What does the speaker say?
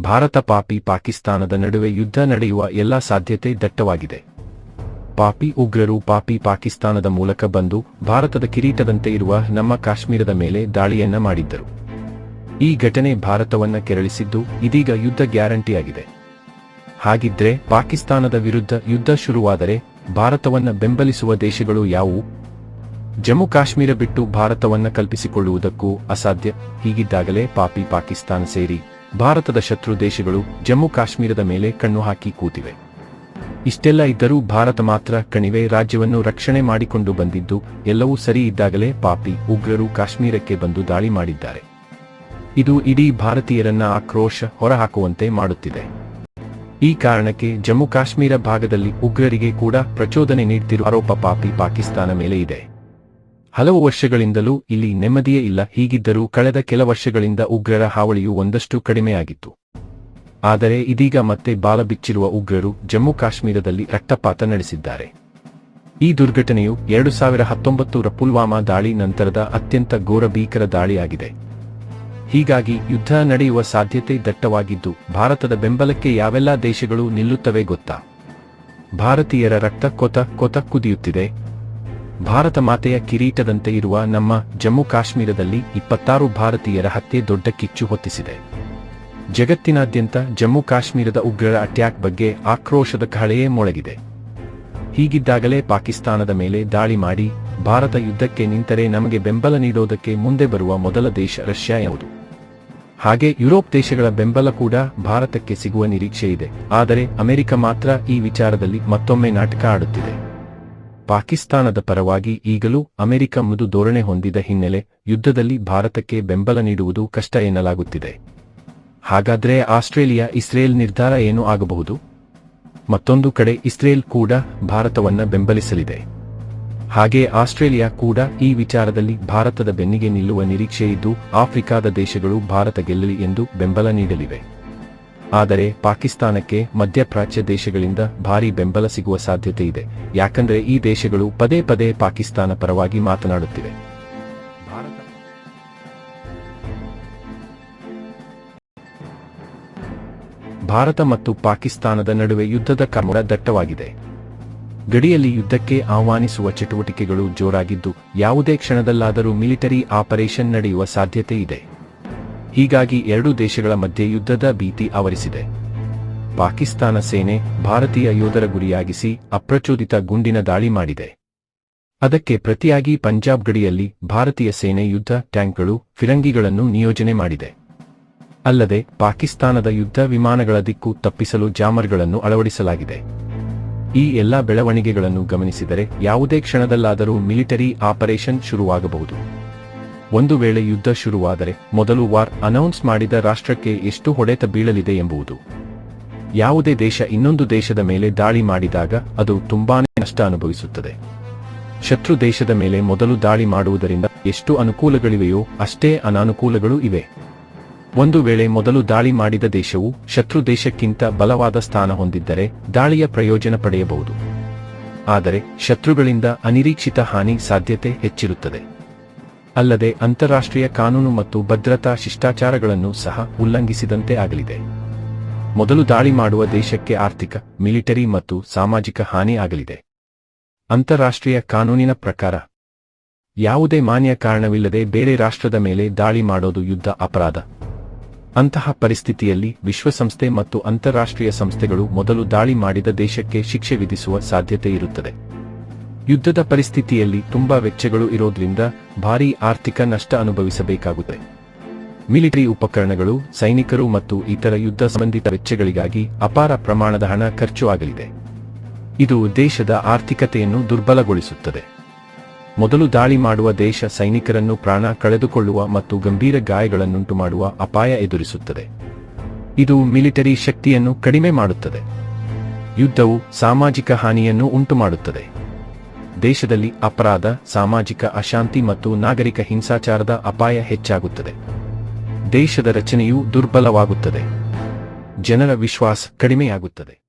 ಭಾರತ ಪಾಪಿ ಪಾಕಿಸ್ತಾನದ ನಡುವೆ ಯುದ್ಧ ನಡೆಯುವ ಎಲ್ಲಾ ಸಾಧ್ಯತೆ ದಟ್ಟವಾಗಿದೆ. ಪಾಪಿ ಉಗ್ರರು ಪಾಪಿ ಪಾಕಿಸ್ತಾನದ ಮೂಲಕ ಬಂದು ಭಾರತದ ಕಿರೀಟದಂತೆ ಇರುವ ನಮ್ಮ ಕಾಶ್ಮೀರದ ಮೇಲೆ ದಾಳಿಯನ್ನ ಮಾಡಿದ್ದರು. ಈ ಘಟನೆ ಭಾರತವನ್ನ ಕೆರಳಿಸಿದ್ದು ಇದೀಗ ಯುದ್ಧ ಗ್ಯಾರಂಟಿಯಾಗಿದೆ. ಹಾಗಿದ್ರೆ ಪಾಕಿಸ್ತಾನದ ವಿರುದ್ಧ ಯುದ್ಧ ಶುರುವಾದರೆ ಭಾರತವನ್ನ ಬೆಂಬಲಿಸುವ ದೇಶಗಳು ಯಾವುವು? ಜಮ್ಮು ಕಾಶ್ಮೀರ ಬಿಟ್ಟು ಭಾರತವನ್ನ ಕಲ್ಪಿಸಿಕೊಳ್ಳುವುದಕ್ಕೂ ಅಸಾಧ್ಯ. ಹೀಗಿದ್ದಾಗಲೇ ಪಾಪಿ ಪಾಕಿಸ್ತಾನ ಸೇರಿ ಭಾರತದ ಶತ್ರು ದೇಶಗಳು ಜಮ್ಮು ಕಾಶ್ಮೀರದ ಮೇಲೆ ಕಣ್ಣು ಹಾಕಿ ಕೂತಿವೆ. ಇಷ್ಟೆಲ್ಲ ಇದ್ದರೂ ಭಾರತ ಮಾತ್ರ ಕಣಿವೆ ರಾಜ್ಯವನ್ನು ರಕ್ಷಣೆ ಮಾಡಿಕೊಂಡು ಬಂದಿದ್ದು, ಎಲ್ಲವೂ ಸರಿ ಇದ್ದಾಗಲೇ ಪಾಪಿ ಉಗ್ರರು ಕಾಶ್ಮೀರಕ್ಕೆ ಬಂದು ದಾಳಿ ಮಾಡಿದ್ದಾರೆ. ಇದು ಇಡೀ ಭಾರತೀಯರನ್ನ ಆಕ್ರೋಶ ಹೊರಹಾಕುವಂತೆ ಮಾಡುತ್ತಿದೆ. ಈ ಕಾರಣಕ್ಕೆ ಜಮ್ಮು ಕಾಶ್ಮೀರ ಭಾಗದಲ್ಲಿ ಉಗ್ರರಿಗೆ ಕೂಡ ಪ್ರಚೋದನೆ ನೀಡುತ್ತಿರುವ ಆರೋಪ ಪಾಪಿ ಪಾಕಿಸ್ತಾನ ಮೇಲೆ ಇದೆ. ಹಲವು ವರ್ಷಗಳಿಂದಲೂ ಇಲ್ಲಿ ನೆಮ್ಮದಿಯೇ ಇಲ್ಲ. ಹೀಗಿದ್ದರೂ ಕಳೆದ ಕೆಲ ವರ್ಷಗಳಿಂದ ಉಗ್ರರ ಹಾವಳಿಯು ಒಂದಷ್ಟು ಕಡಿಮೆಯಾಗಿತ್ತು. ಆದರೆ ಇದೀಗ ಮತ್ತೆ ಬಾಲ ಬಿಚ್ಚಿರುವ ಉಗ್ರರು ಜಮ್ಮು ಕಾಶ್ಮೀರದಲ್ಲಿ ರಕ್ತಪಾತ ನಡೆಸಿದ್ದಾರೆ. ಈ ದುರ್ಘಟನೆಯು ಎರಡು ಸಾವಿರ ಹತ್ತೊಂಬತ್ತರ ಪುಲ್ವಾಮಾ ದಾಳಿ ನಂತರದ ಅತ್ಯಂತ ಘೋರಭೀಕರ ದಾಳಿಯಾಗಿದೆ. ಹೀಗಾಗಿ ಯುದ್ಧ ನಡೆಯುವ ಸಾಧ್ಯತೆ ದಟ್ಟವಾಗಿದ್ದು, ಭಾರತದ ಬೆಂಬಲಕ್ಕೆ ಯಾವೆಲ್ಲಾ ದೇಶಗಳು ನಿಲ್ಲುತ್ತವೆ ಗೊತ್ತಾ? ಭಾರತೀಯರ ರಕ್ತ ಕೊತ ಕೊತ ಕುದಿಯುತ್ತಿದೆ. ಭಾರತ ಮಾತೆಯ ಕಿರೀಟದಂತೆ ಇರುವ ನಮ್ಮ ಜಮ್ಮು ಕಾಶ್ಮೀರದಲ್ಲಿ ಇಪ್ಪತ್ತಾರು ಭಾರತೀಯರ ಹತ್ಯೆ ದೊಡ್ಡ ಕಿಚ್ಚು ಹೊತ್ತಿಸಿದೆ. ಜಗತ್ತಿನಾದ್ಯಂತ ಜಮ್ಮು ಕಾಶ್ಮೀರದ ಉಗ್ರರ ಅಟ್ಯಾಕ್ ಬಗ್ಗೆ ಆಕ್ರೋಶದ ಕಳೆಯೇ ಮೊಳಗಿದೆ. ಹೀಗಿದ್ದಾಗಲೇ ಪಾಕಿಸ್ತಾನದ ಮೇಲೆ ದಾಳಿ ಮಾಡಿ ಭಾರತ ಯುದ್ಧಕ್ಕೆ ನಿಂತರೆ ನಮಗೆ ಬೆಂಬಲ ನೀಡೋದಕ್ಕೆ ಮುಂದೆ ಬರುವ ಮೊದಲ ದೇಶ ರಷ್ಯಾ ಯಾವುದು? ಹಾಗೆ ಯುರೋಪ್ ದೇಶಗಳ ಬೆಂಬಲ ಕೂಡ ಭಾರತಕ್ಕೆ ಸಿಗುವ ನಿರೀಕ್ಷೆ ಇದೆ ಆದರೆ ಅಮೆರಿಕ ಮಾತ್ರ ಈ ವಿಚಾರದಲ್ಲಿ ಮತ್ತೊಮ್ಮೆ ನಾಟಕ ಆಡುತ್ತಿದೆ. ಪಾಕಿಸ್ತಾನದ ಪರವಾಗಿ ಈಗಲೂ ಅಮೆರಿಕ ಮೃದು ಧೋರಣೆ ಹೊಂದಿದ ಹಿನ್ನೆಲೆ ಯುದ್ಧದಲ್ಲಿ ಭಾರತಕ್ಕೆ ಬೆಂಬಲ ನೀಡುವುದು ಕಷ್ಟ ಎನ್ನಲಾಗುತ್ತಿದೆ. ಹಾಗಾದ್ರೆ ಆಸ್ಟ್ರೇಲಿಯಾ ಇಸ್ರೇಲ್ ನಿರ್ಧಾರ ಏನು ಆಗಬಹುದು? ಮತ್ತೊಂದು ಕಡೆ ಇಸ್ರೇಲ್ ಕೂಡ ಭಾರತವನ್ನ ಬೆಂಬಲಿಸಲಿದೆ. ಹಾಗೆ ಆಸ್ಟ್ರೇಲಿಯಾ ಕೂಡ ಈ ವಿಚಾರದಲ್ಲಿ ಭಾರತದ ಬೆನ್ನಿಗೆ ನಿಲ್ಲುವ ನಿರೀಕ್ಷೆ ಇದ್ದು ಆಫ್ರಿಕಾದ ದೇಶಗಳು ಭಾರತ ಗೆಲ್ಲಲಿ ಎಂದು ಬೆಂಬಲ ನೀಡಲಿವೆ. ಆದರೆ ಪಾಕಿಸ್ತಾನಕ್ಕೆ ಮಧ್ಯಪ್ರಾಚ್ಯ ದೇಶಗಳಿಂದ ಭಾರೀ ಬೆಂಬಲ ಸಿಗುವ ಸಾಧ್ಯತೆ ಇದೆ ಯಾಕಂದ್ರೆ ಈ ದೇಶಗಳು ಪದೇ ಪದೇ ಪಾಕಿಸ್ತಾನ ಪರವಾಗಿ ಮಾತನಾಡುತ್ತಿವೆ. ಭಾರತ ಮತ್ತು ಪಾಕಿಸ್ತಾನದ ನಡುವೆ ಯುದ್ಧದ ಕರ್ಮಡ ದಟ್ಟವಾಗಿದೆ. ಗಡಿಯಲ್ಲಿ ಯುದ್ಧಕ್ಕೆ ಆಹ್ವಾನಿಸುವ ಚಟುವಟಿಕೆಗಳು ಜೋರಾಗಿದ್ದು, ಯಾವುದೇ ಕ್ಷಣದಲ್ಲಾದರೂ ಮಿಲಿಟರಿ ಆಪರೇಷನ್ ನಡೆಯುವ ಸಾಧ್ಯತೆ ಇದೆ ಹೀಗಾಗಿ ಎರಡೂ ದೇಶಗಳ ಮಧ್ಯೆ ಯುದ್ಧದ ಭೀತಿ ಆವರಿಸಿದೆ. ಪಾಕಿಸ್ತಾನ ಸೇನೆ ಭಾರತೀಯ ಯೋಧರ ಗುರಿಯಾಗಿಸಿ ಅಪ್ರಚೋದಿತ ಗುಂಡಿನ ದಾಳಿ ಮಾಡಿದೆ. ಅದಕ್ಕೆ ಪ್ರತಿಯಾಗಿ ಪಂಜಾಬ್ ಗಡಿಯಲ್ಲಿ ಭಾರತೀಯ ಸೇನೆ ಯುದ್ಧ ಟ್ಯಾಂಕ್ಗಳು, ಫಿರಂಗಿಗಳನ್ನು ನಿಯೋಜನೆ ಮಾಡಿದೆ. ಅಲ್ಲದೆ ಪಾಕಿಸ್ತಾನದ ಯುದ್ಧ ವಿಮಾನಗಳ ದಿಕ್ಕು ತಪ್ಪಿಸಲು ಜಾಮರ್ಗಳನ್ನು ಅಳವಡಿಸಲಾಗಿದೆ. ಈ ಎಲ್ಲಾ ಬೆಳವಣಿಗೆಗಳನ್ನು ಗಮನಿಸಿದರೆ ಯಾವುದೇ ಕ್ಷಣದಲ್ಲಾದರೂ ಮಿಲಿಟರಿ ಆಪರೇಷನ್ ಶುರುವಾಗಬಹುದು. ಒಂದು ವೇಳೆ ಯುದ್ಧ ಶುರುವಾದರೆ ಮೊದಲು ವಾರ್ ಅನೌನ್ಸ್ ಮಾಡಿದ ರಾಷ್ಟ್ರಕ್ಕೆ ಎಷ್ಟು ಹೊಡೆತ ಬೀಳಲಿದೆ ಎಂಬುದು. ಯಾವುದೇ ದೇಶ ಇನ್ನೊಂದು ದೇಶದ ಮೇಲೆ ದಾಳಿ ಮಾಡಿದಾಗ ಅದು ತುಂಬಾನೇ ನಷ್ಟ ಅನುಭವಿಸುತ್ತದೆ. ಶತ್ರು ದೇಶದ ಮೇಲೆ ಮೊದಲು ದಾಳಿ ಮಾಡುವುದರಿಂದ ಎಷ್ಟು ಅನುಕೂಲಗಳಿವೆಯೋ ಅಷ್ಟೇ ಅನಾನುಕೂಲಗಳು ಇವೆ. ಒಂದು ವೇಳೆ ಮೊದಲು ದಾಳಿ ಮಾಡಿದ ದೇಶವು ಶತ್ರು ದೇಶಕ್ಕಿಂತ ಬಲವಾದ ಸ್ಥಾನ ಹೊಂದಿದ್ದರೆ ದಾಳಿಯ ಪ್ರಯೋಜನ ಪಡೆಯಬಹುದು. ಆದರೆ ಶತ್ರುಗಳಿಂದ ಅನಿರೀಕ್ಷಿತ ಹಾನಿ ಸಾಧ್ಯತೆ ಹೆಚ್ಚಿರುತ್ತದೆ. ಅಲ್ಲದೆ ಅಂತಾರಾಷ್ಟ್ರೀಯ ಕಾನೂನು ಮತ್ತು ಭದ್ರತಾ ಶಿಷ್ಟಾಚಾರಗಳನ್ನು ಸಹ ಉಲ್ಲಂಘಿಸಿದಂತೆ ಆಗಲಿದೆ. ಮೊದಲು ದಾಳಿ ಮಾಡುವ ದೇಶಕ್ಕೆ ಆರ್ಥಿಕ, ಮಿಲಿಟರಿ ಮತ್ತು ಸಾಮಾಜಿಕ ಹಾನಿ ಆಗಲಿದೆ. ಅಂತಾರಾಷ್ಟ್ರೀಯ ಕಾನೂನಿನ ಪ್ರಕಾರ, ಯಾವುದೇ ಮಾನ್ಯ ಕಾರಣವಿಲ್ಲದೆ ಬೇರೆ ರಾಷ್ಟ್ರದ ಮೇಲೆ ದಾಳಿ ಮಾಡೋದು ಯುದ್ಧ ಅಪರಾಧ. ಅಂತಹ ಪರಿಸ್ಥಿತಿಯಲ್ಲಿ ವಿಶ್ವಸಂಸ್ಥೆ ಮತ್ತು ಅಂತಾರಾಷ್ಟ್ರೀಯ ಸಂಸ್ಥೆಗಳು ಮೊದಲು ದಾಳಿ ಮಾಡಿದ ದೇಶಕ್ಕೆ ಶಿಕ್ಷೆ ವಿಧಿಸುವ ಸಾಧ್ಯತೆ ಇರುತ್ತದೆ. ಯುದ್ಧದ ಪರಿಸ್ಥಿತಿಯಲ್ಲಿ ತುಂಬಾ ವೆಚ್ಚಗಳು ಇರೋದ್ರಿಂದ ಭಾರೀ ಆರ್ಥಿಕ ನಷ್ಟ ಅನುಭವಿಸಬೇಕಾಗುತ್ತದೆ ಮಿಲಿಟರಿ ಉಪಕರಣಗಳು, ಸೈನಿಕರು ಮತ್ತು ಇತರ ಯುದ್ಧ ಸಂಬಂಧಿತ ವೆಚ್ಚಗಳಿಗಾಗಿ ಅಪಾರ ಪ್ರಮಾಣದ ಹಣ ಖರ್ಚು ಆಗಲಿದೆ. ಇದು ದೇಶದ ಆರ್ಥಿಕತೆಯನ್ನು ದುರ್ಬಲಗೊಳಿಸುತ್ತದೆ. ಮೊದಲು ದಾಳಿ ಮಾಡುವ ದೇಶ ಸೈನಿಕರನ್ನು ಪ್ರಾಣ ಕಳೆದುಕೊಳ್ಳುವ ಮತ್ತು ಗಂಭೀರ ಗಾಯಗಳನ್ನುಂಟು ಮಾಡುವ ಅಪಾಯ ಎದುರಿಸುತ್ತದೆ. ಇದು ಮಿಲಿಟರಿ ಶಕ್ತಿಯನ್ನು ಕಡಿಮೆ ಮಾಡುತ್ತದೆ. ಯುದ್ಧವು ಸಾಮಾಜಿಕ ಹಾನಿಯನ್ನು ಉಂಟುಮಾಡುತ್ತದೆ. ದೇಶದಲ್ಲಿ ಅಪರಾಧ, ಸಾಮಾಜಿಕ ಅಶಾಂತಿ ಮತ್ತು ನಾಗರಿಕ ಹಿಂಸಾಚಾರದ ಅಪಾಯ ಹೆಚ್ಚಾಗುತ್ತದೆ. ದೇಶದ ರಚನೆಯು ದುರ್ಬಲವಾಗುತ್ತದೆ. ಜನರ ವಿಶ್ವಾಸ ಕಡಿಮೆಯಾಗುತ್ತದೆ.